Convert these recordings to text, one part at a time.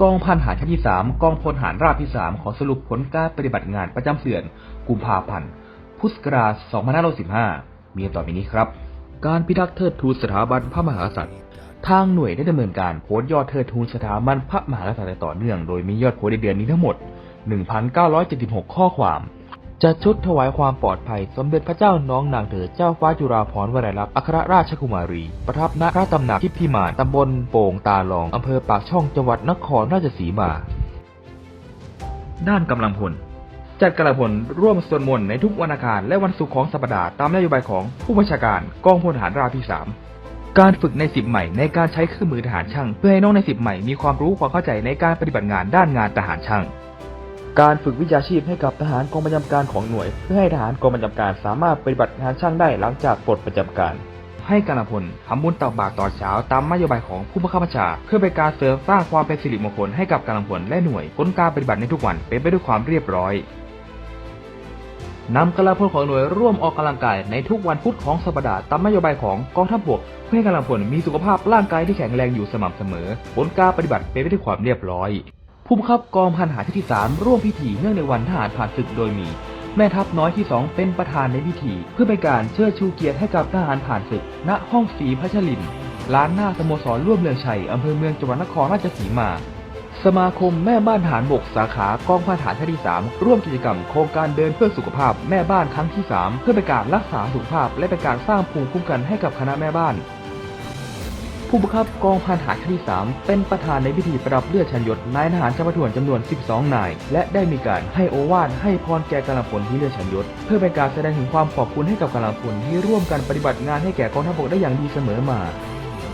กองพันหารที่3กองพลหารราบที่3ขอสรุปผลการปฏิบัติงานประจำเดือน กุมภาพันธ์ พุทธศักราช 2515 มีต่อไปนี้ครับ การพิทักษ์เทิดทูนสถาบันพระมหากษัตริย์ ทางหน่วยได้ดำเนินการโพสต์ยอดเทิดทูนสถาบันพระมหากษัตริย์ต่อเนื่อง โดยมียอดโพสต์ในเดือนนี้ทั้งหมด 1,976 ข้อความ จะชุดถวายความปลอดภัย สมเด็จพระเจ้าน้องนางเธอเจ้าฟ้าจุฬาภรณ์วลัยลักษณ์อัครราชกุมารี ประทับณพระตำหนักทิพพิมานตำบลโป่งตาลองอำเภอปากช่องจังหวัดนครราชสีมา ด้านกำลังพล จัดกำลังพลร่วมสวดมนต์ในทุกวันอังคารและวันศุกร์ของสัปดาห์ตามนโยบายของผู้บัญชาการกองพลทหารราบที่3การฝึกในสิบใหม่ในการใช้เครื่องมือทหารช่าง เพื่อให้น้องในสิบใหม่มีความรู้ความเข้าใจในการปฏิบัติงานด้านงานทหารช่าง การฝึกวิชาชีพให้กับทหารกองประจำการของหน่วย เพื่อให้ทหารกองประจำการสามารถปฏิบัติงานช่างได้หลังจากปลดประจำการ ให้กำลังพลทำบุญตักบาตรตอนเช้าตามนโยบายของผู้บังคับบัญชา เพื่อเป็นการเสริมสร้างความเป็นสิริมงคลให้กับกำลังพลและหน่วยผลการปฏิบัติในทุกวันเป็นไปด้วยความเรียบร้อยนำกำลังพลของหน่วยร่วมออกกำลังกายในทุกวันพุธของสัปดาห์ตามนโยบายของกองทัพบกเพื่อให้กำลังพลมีสุขภาพร่างกายที่แข็งแรงอยู่สม่ำเสมอผลการปฏิบัติเป็นไปด้วยความเรียบร้อย ผู้บังคับกองพันหารที่สามร่วมพิธีเนื่องในวันทหารผ่านศึกโดยมี แม่ทัพน้อยที่สองเป็นประธานในพิธี เพื่อเป็นการเชิดชูเกียรติให้กับทหารผ่านศึก ณห้องศรีพัชรินร์ลานหน้าสโมสรร่วมเรืองชัยอำเภอเมืองจังหวัดนครราชสีมา สมาคมแม่บ้านทหารบกสาขากองพันทหารชั้นที่ 3 ร่วมกิจกรรมโครงการเดินเพื่อสุขภาพแม่บ้านครั้งที่ 3 เพื่อเป็นการรักษาสุขภาพ และเป็นการสร้างภูมิคุ้มกันให้กับคณะแม่บ้าน ผู้บังคับกองพันหารที่ 3 เป็นประธานในพิธีประดับเลือดชันยศนายทหารชั้นประทวนจำนวน 12 นาย และได้มีการให้โอวาทให้พรแก่กำลังพลที่เลือดชันยศ เพื่อเป็นการแสดงถึงความขอบคุณให้กับกำลังพลที่ร่วมกันปฏิบัติงานให้แก่กองทัพบกได้อย่างดีเสมอมา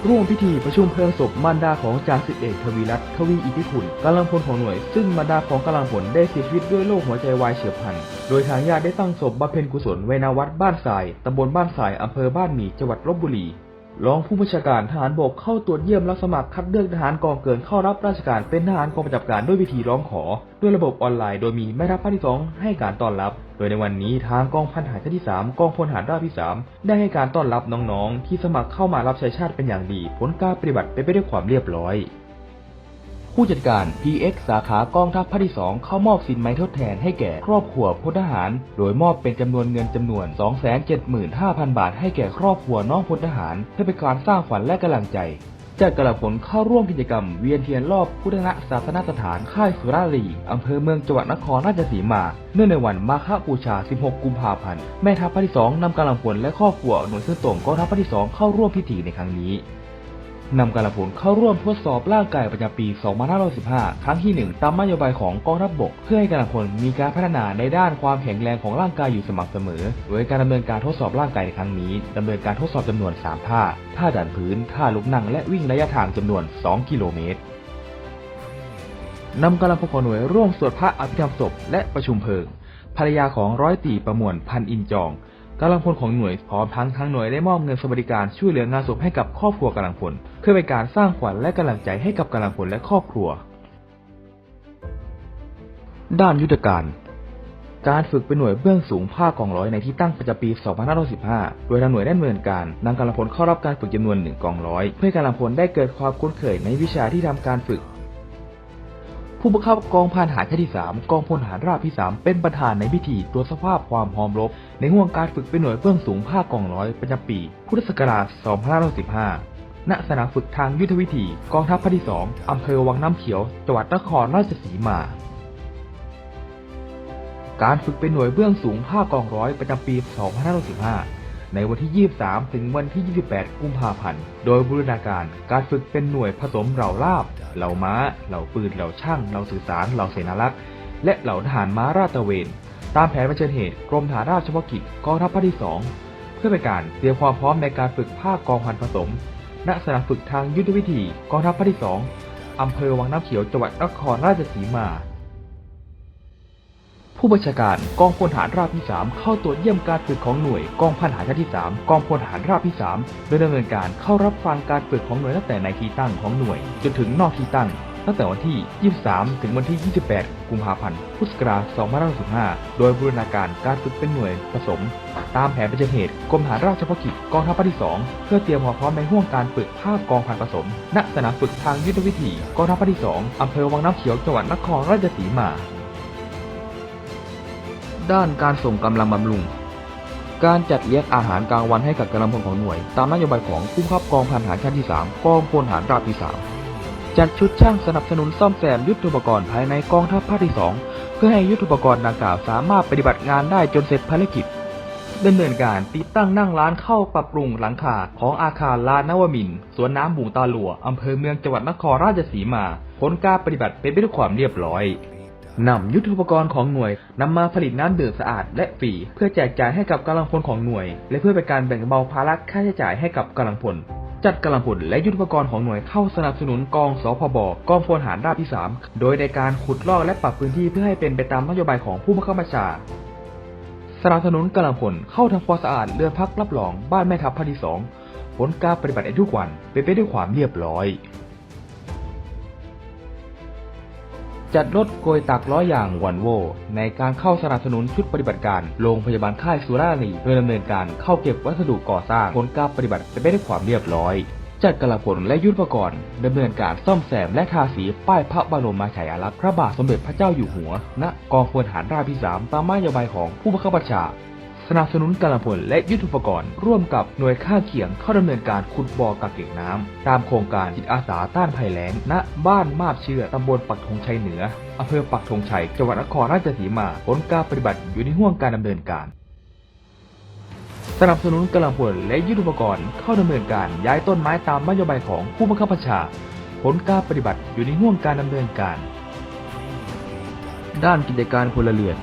ร่วมพิธีประชุมเพลิงศพมารดาของจ่าสิบเอกทวีรัตน์ทวีอิทธิคุณกำลังพลของหน่วย ซึ่งมารดาของกำลังพลได้เสียชีวิตด้วยโรคหัวใจวายเฉียบพลัน โดยทางญาติได้ตั้งศพบำเพ็ญกุศลไว้ณวัดบ้านทรายตำบลบ้านทรายอำเภอบ้านหมี่จังหวัดลบบุรี รองผู้บัญชาการทหารบกเข้าตรวจเยี่ยมรับสมัครคัดเลือกทหารกองเกินเข้ารับราชการเป็นทหารกองประจำการด้วยวิธีร้องขอ ด้วยระบบออนไลน์โดยมีแม่ทัพภาคที่สองให้การต้อนรับ โดยในวันนี้ทางกองพันทหารที่ 3 กองพลทหารราบที่ 3 ได้ให้การต้อนรับน้องๆ ที่สมัครเข้ามารับใช้ชาติเป็นอย่างดี ผลการปฏิบัติเป็นไปด้วยความเรียบร้อย ผู้จัดการ PX สาขากองทัพภาคที่ 2 เข้ามอบสินไหมทดแทนให้แก่ครอบครัวพลทหาร โดยมอบเป็นจำนวนเงินจำนวน 275,000 บาท ให้แก่ครอบครัวน้องพลทหาร เพื่อเป็นการสร้างขวัญและกำลังใจจากกระผลเข้าร่วมกิจกรรมเวียนเทียนรอบพุทธศาสนสถานค่ายสุรารีอำเภอเมืองจังหวัดนครราชสีมา เนื่องในวันมาฆบูชา 16 กุมภาพันธ์ แม่ทัพภาคที่ 2 นำกำลังพลและครอบครัวหน่วยเครื่อตรงกองทัพภาคที่ 2 เข้าร่วมพิธีในครั้งนี้ นำกำลังพลเข้าร่วมทดสอบร่างกายประจำปี 2515 ครั้งที่ 1 ตามนโยบายของกองทัพบก เพื่อให้กำลังพลมีการพัฒนาในด้านความแข็งแรงของร่างกายอยู่สม่ำเสมอ โดยการดำเนินการทดสอบร่างกายในครั้งนี้ดำเนินการทดสอบจำนวน 3 ท่า ท่าดันพื้น ท่าลุกนั่ง และวิ่งระยะทางจำนวน 2 กิโลเมตรนำกำลังพลของหน่วยร่วมสวดพระอภิธรรมศพและประชุมเพลิงภรรยาของร้อยตีประมวลพันอินจอง กำลังพลของหน่วยพร้อมทั้งทั้งหน่วยได้มอบเงินสวัสดิการช่วยเหลืองานศพให้กับครอบครัวกำลังพลเพื่อเป็นการสร้างขวัญและกำลังใจให้กับกำลังพลและครอบครัว ด้านยุทธการ การฝึกเป็นหน่วยเบื้องสูงภาคกองร้อยในที่ตั้งประจำปี 2515 โดยทางหน่วยได้ดำเนินการนำกำลังพลเข้ารับการฝึกจำนวนหนึ่งกองร้อย เพื่อกำลังพลได้เกิดความคุ้นเคยในวิชาที่ทำการฝึก ผู้บังคับกองพันหารชั้นที่ 3 กองพลทหารราบที่ 3 เป็นประธานในพิธีตรวจสภาพความพร้อมรบ ในห่วงการฝึกเป็นหน่วยเบื้องสูงภาคกองร้อยประจำปี พุทธศักราช 2515 ณ สนามฝึกทางยุทธวิธี กองทัพภาคที่ 2 อำเภอวังน้ำเขียว จังหวัดนครราชสีมา การฝึกเป็นหน่วยเบื้องสูงภาคกองร้อยประจำปี 2565 ในวันที่ 23 ถึงวันที่ 28 กุมภาพันธ์ โดยบูรณาการการฝึกเป็นหน่วยผสมเหล่าลาบ เหล่าม้า เหล่าปืน เหล่าช่าง เหล่าสื่อสาร เหล่าเสนารักษ์ และเหล่าทหารม้าราตระเวน ตามแผนเผชิญเหตุ กรมฐานราบเฉพาะกิจกองทัพภาคที่ 2 เพื่อเป็นการเตรียมความพร้อมในการฝึกภาคกองพันผสม ณ สนามฝึกทางยุทธวิธีกองทัพภาคที่ 2อำเภอวังน้ำเขียวจังหวัดนครราชสีมา ผู้บัญชาการกองพลทหารราบที่ 3 เข้าตรวจเยี่ยมการฝึกของหน่วยกองพันทหารที่ 3 กองพลทหารราบที่ 3 โดยดำเนินการเข้ารับฟังการฝึกของหน่วยตั้งแต่ในที่ตั้งของหน่วย จนถึงนอกที่ตั้ง ตั้งแต่วันที่ 23 ถึงวันที่ 28 กุมภาพันธ์ พุทธศักราช 2565 โดยบูรณาการการฝึกเป็นหน่วยผสม ตามแผนประจำเหตุกรมทหารราบเฉพาะกิจกองทัพภาคที่ 2 เพื่อเตรียมความพร้อมในห่วงการฝึกภาคกองพันผสม ณ สนามฝึกทางยุทธวิธีกองทัพภาคที่ 2อำเภอวังน้ำเขียวจังหวัดนครราชสีมา ด้านการส่งกำลังบำรุง การจัดเลี้ยงอาหารกลางวันให้กับกำลังพลของหน่วย ตามนโยบายของผู้บังคับกองพันหารชั้นที่ 3 กองพลหารราบที่ 3 จัดชุดช่างสนับสนุนซ่อมแซมยุทโธปกรณ์ภายในกองทัพภาคที่ 2 เพื่อให้ยุทโธปกรณ์ดังกล่าวสามารถปฏิบัติงานได้จนเสร็จภารกิจดำเนินการติดตั้งนั่งร้านเข้าปรับปรุงหลังคาของอาคารลานนวมินทร์สวนน้ำบุงตาหลัว อำเภอเมืองจังหวัดนครราชสีมา ผลการปฏิบัติเป็นไปด้วยความเรียบร้อย นำยุทธปกรณ์ของหน่วยนำมาผลิตน้ำดื่มสะอาดและฟรีเพื่อแจกจ่ายให้กับกำลังพลของหน่วย และเพื่อเป็นการแบ่งเบาภาระค่าใช้จ่ายให้กับกำลังพล จัดกำลังพลและยุทธปกรณ์ของหน่วยเข้าสนับสนุนกองสพบกองพลหารราบที่ 3 โดยในการขุดลอกและปรับพื้นที่เพื่อให้เป็นไปตามนโยบายของผู้บังคับบัญชาสนับสนุนกำลังพลเข้าทำความสะอาดเรือพักรับรองบ้านแม่ทัพภาคที่2ผลการปฏิบัติในทุกวันเป็นไปด้วยความเรียบร้อย จัดรถโกยตักล้ออย่างวันโว ในการเข้าสนับสนุนชุดปฏิบัติการโรงพยาบาลค่ายสุราษฎร์ธานีโดยดำเนินการเข้าเก็บวัสดุก่อสร้างผลการปฏิบัติเป็นไปด้วยความเรียบร้อย จัดกระผลและยุทธปกรณ์ดำเนินการซ่อมแซมและทาสีป้ายพระบรมฉายาลักษณ์พระบาทสมเด็จพระเจ้าอยู่หัว ณกองพลทหารราบที่สามตามนโยบายของผู้บังคับบัญชา สนับสนุนกำลังพลและยุทธุปกรณ์ ร่วมกับหน่วยข้าเคียงเข้าดำเนินการขุดบ่อกักเก็บน้ำตามโครงการจิตอาสาต้านภัยแล้ง ณ บ้านมาบเชื่อตำบลปักธงชัยเหนืออำเภอปักธงชัยจังหวัดนครราชสีมาผลการปฏิบัติอยู่ในห่วงการดำเนินการสนับสนุนกำลังพลและยุทธุปกรณ์เข้าดำเนินการย้ายต้นไม้ตามนโยบายของผู้บังคับบัญชา ผลการปฏิบัติอยู่ในห่วงการดำเนินการ ด้านกิจการพลเรือน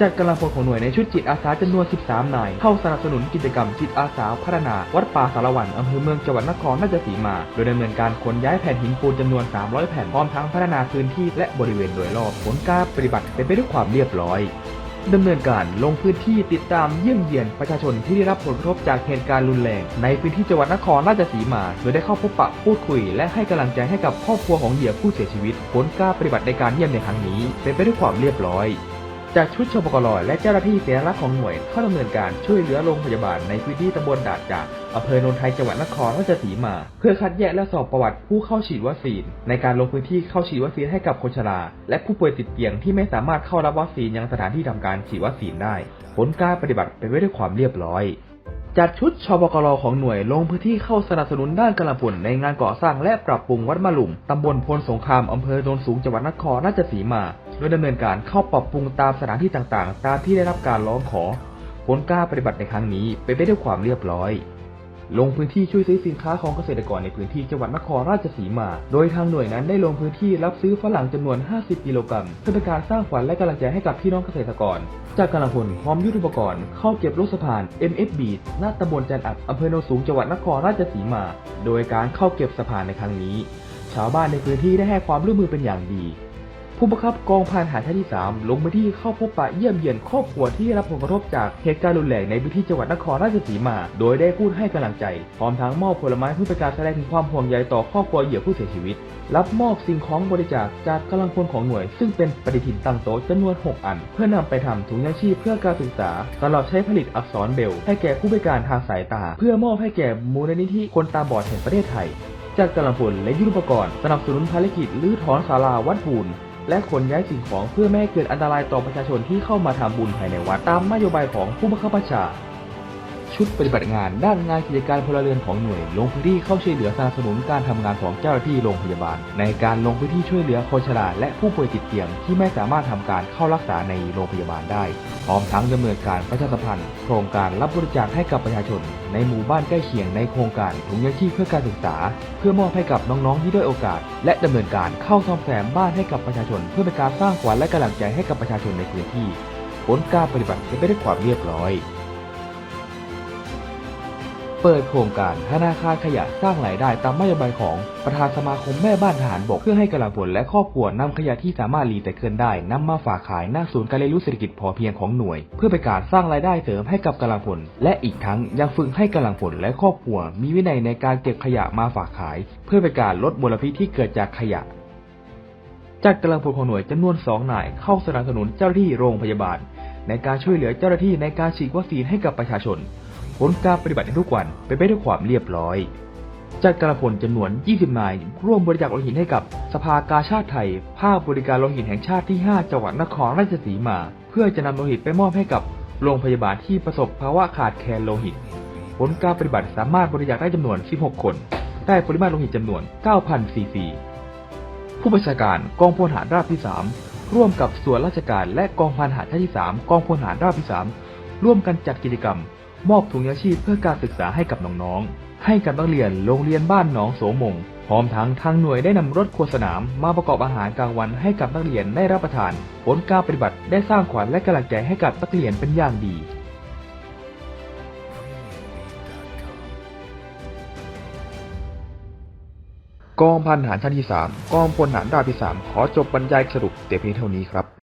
จัดกำลังพลของหน่วยในชุดจิตอาสาจำนวน 13 นาย เข้าสนับสนุนกิจกรรมจิตอาสาพัฒนา วัดป่าสารวันอำเภอเมืองจังหวัดนครราชสีมา โดยดำเนินการขนย้ายแผ่นหินปูนจำนวน 300 แผ่นพร้อมทั้งพัฒนาพื้นที่และบริเวณโดยรอบผลการปฏิบัติเป็นไปด้วยความเรียบร้อยดำเนินการลงพื้นที่ติดตามเยี่ยมเยียนประชาชนที่ได้รับผลกระทบจากเหตุการณ์รุนแรงในพื้นที่จังหวัดนครราชสีมา โดยได้เข้าพบปะพูดคุย และให้กำลังใจให้กับครอบครัวของเหยื่อผู้เสียชีวิต ผลการปฏิบัติในการเยี่ยมในครั้งนี้ เป็นไปด้วยความเรียบร้อย จากชุดชปกรและเจ้าหน้าที่เสียรักของหน่วยเข้าดำเนินการช่วยเหลือโรงพยาบาลในพื้นที่ตำบลดาดจากอำเภอโนนไทยจังหวัดนครราชสีมา เพื่อคัดแยกและสอบประวัติผู้เข้าฉีดวัคซีน ในการลงพื้นที่เข้าฉีดวัคซีนให้กับคนชรา และผู้ป่วยติดเตียงที่ไม่สามารถเข้ารับวัคซีนยังสถานที่ทำการฉีดวัคซีนได้ ผลการปฏิบัติเป็นไปด้วยความเรียบร้อย จัดชุดชบกรของหน่วยลงพื้นที่เข้าสนับสนุนด้านกำลังพลในงานก่อสร้างและปรับปรุงวัดมะลุม ตำบลพลสงคราม อำเภอโนนสูง จังหวัดนครราชสีมา โดยดำเนินการเข้าปรับปรุงตามสถานที่ต่างๆ ตามที่ได้รับการร้องขอ ผลการปฏิบัติในครั้งนี้เป็นไปด้วยความเรียบร้อย ลงพื้นที่ช่วยซื้อสินค้าของเกษตรกรในพื้นที่จังหวัดนครราชสีมา โดยทางหน่วยนั้นได้ลงพื้นที่รับซื้อฝรั่งจำนวน 50 กิโลกรัมเพื่อเป็นการสร้างขวัญและกำลังใจให้กับพี่น้องเกษตรกร จากกำลังพลพร้อมยุทธปกรณ์เข้าเก็บลูกสะพาน MFB ณตำบลจันอัดอำเภอโนนสูงจังหวัดนครราชสีมา โดยการเข้าเก็บสะพานในครั้งนี้ ชาวบ้านในพื้นที่ได้ให้ความร่วมมือเป็นอย่างดี ผู้บังคับกองพันทหารท่าที่ 3 ลงพื้นที่เข้าพบปะเยี่ยมเยียนครอบครัวที่ได้รับผลกระทบจากเหตุการณ์รุนแรงในพื้นที่จังหวัดนครราชสีมา โดยได้พูดให้กำลังใจ พร้อมทั้งมอบผลไม้เพื่อเป็นการแสดงถึงความห่วงใยต่อครอบครัวเหยื่อผู้เสียชีวิต รับมอบสิ่งของบริจาคจากกำลังพลของหน่วย ซึ่งเป็นปฏิทินตั้งโต๊ะจำนวน 6 อัน เพื่อนำไปทำถุงยังชีพเพื่อการศึกษาตลอดใช้ผลิตอักษรเบล ให้แก่ผู้พิการทางสายตา เพื่อมอบให้แก่มูลนิธิคนตาบอดแห่งประเทศไทย จากกำลังพลและยุทธปกรณ์สนับสนุนภารกิจรื้อถอนศาลาวัดบูน และขนย้ายสิ่งของเพื่อไม่ให้เกิดอันตรายต่อประชาชนที่เข้ามาทำบุญภายในวัดตามนโยบายของผู้บังคับบัญชา ชุดปฏิบัติงานด้านงานกิจการพลเรือนของหน่วย ลงพื้นที่เข้าช่วยเหลือสนับสนุนการทำงานของเจ้าหน้าที่โรงพยาบาล ในการลงพื้นที่ช่วยเหลือคนชราและผู้ป่วยติดเตียงที่ไม่สามารถทำการเข้ารักษาในโรงพยาบาลได้พร้อมทั้งดำเนินการประชาสัมพันธ์ โครงการรับบริจาคให้กับประชาชน ในหมู่บ้านใกล้เคียงในโครงการถุงยังชีพเพื่อการศึกษา เพื่อมอบให้กับน้องๆที่ด้อยโอกาส และดำเนินการเข้าซ่อมแซมบ้านให้กับประชาชน เพื่อเป็นการสร้างขวัญและกำลังใจให้กับประชาชนในพื้นที่ผลการปฏิบัติเป็นไปด้วยความเรียบร้อย เปิดโครงการธนาคารขยะสร้างรายได้ตามนโยบายของประธานสมาคมแม่บ้านทหารบกเพื่อให้กำลังพลและครอบครัวนำขยะที่สามารถรีไซเคิลได้นำมาฝากขายหน้าศูนย์การเรียนรู้เศรษฐกิจพอเพียงของหน่วย เพื่อเป็นการสร้างรายได้เสริมให้กับกำลังพลและอีกทั้งยังฝึกให้กำลังพลและครอบครัว มีวินัยในการเก็บขยะมาฝากขาย เพื่อเป็นการลดมลพิษที่เกิดจากขยะจัดกำลังพลของหน่วยจำนวนสองนายเข้าสนับสนุนเจ้าหน้าที่โรงพยาบาล ในการช่วยเหลือเจ้าหน้าที่ในการฉีดวัคซีนให้กับประชาชน ผลการปฏิบัติในทุกวันเป็นไปด้วยความเรียบร้อย จัดกำลังพลจำนวน 20นายร่วมบริจาคโลหิตให้กับสภากาชาติไทย ภาคบริการโลหิตแห่งชาติที่ 5 จังหวัดนครราชสีมา เพื่อจะนำโลหิตไปมอบให้กับโรงพยาบาลที่ประสบภาวะขาดแคลนโลหิต ผลการปฏิบัติสามารถบริจาคได้จำนวน 16 คน ได้ปริมาตรโลหิตจำนวน 9,000ซีซีผู้บัญชาการกองพลทหารราบที่ 3 ร่วมกับส่วนราชการและกองพันทหารชาติที่ 3 กองพลทหารราบที่ 3 ร่วมกันจัดกิจกรรม มอบถุงยางชีพเพื่อการศึกษาให้กับน้องๆ ให้กับนักเรียนโรงเรียนบ้านหนองโสมง พร้อมทั้งทางหน่วยได้นำรถครัวสนามมาประกอบอาหารกลางวันให้กับนักเรียนได้รับประทาน ผลการปฏิบัติได้สร้างขวัญและกำลังใจให้กับนักเรียนเป็นอย่างดีกองพันทหารชั้นที่ 3 กองพลทหารราบที่ 3 ขอจบบรรยายสรุปแต่เพียงเท่านี้ครับ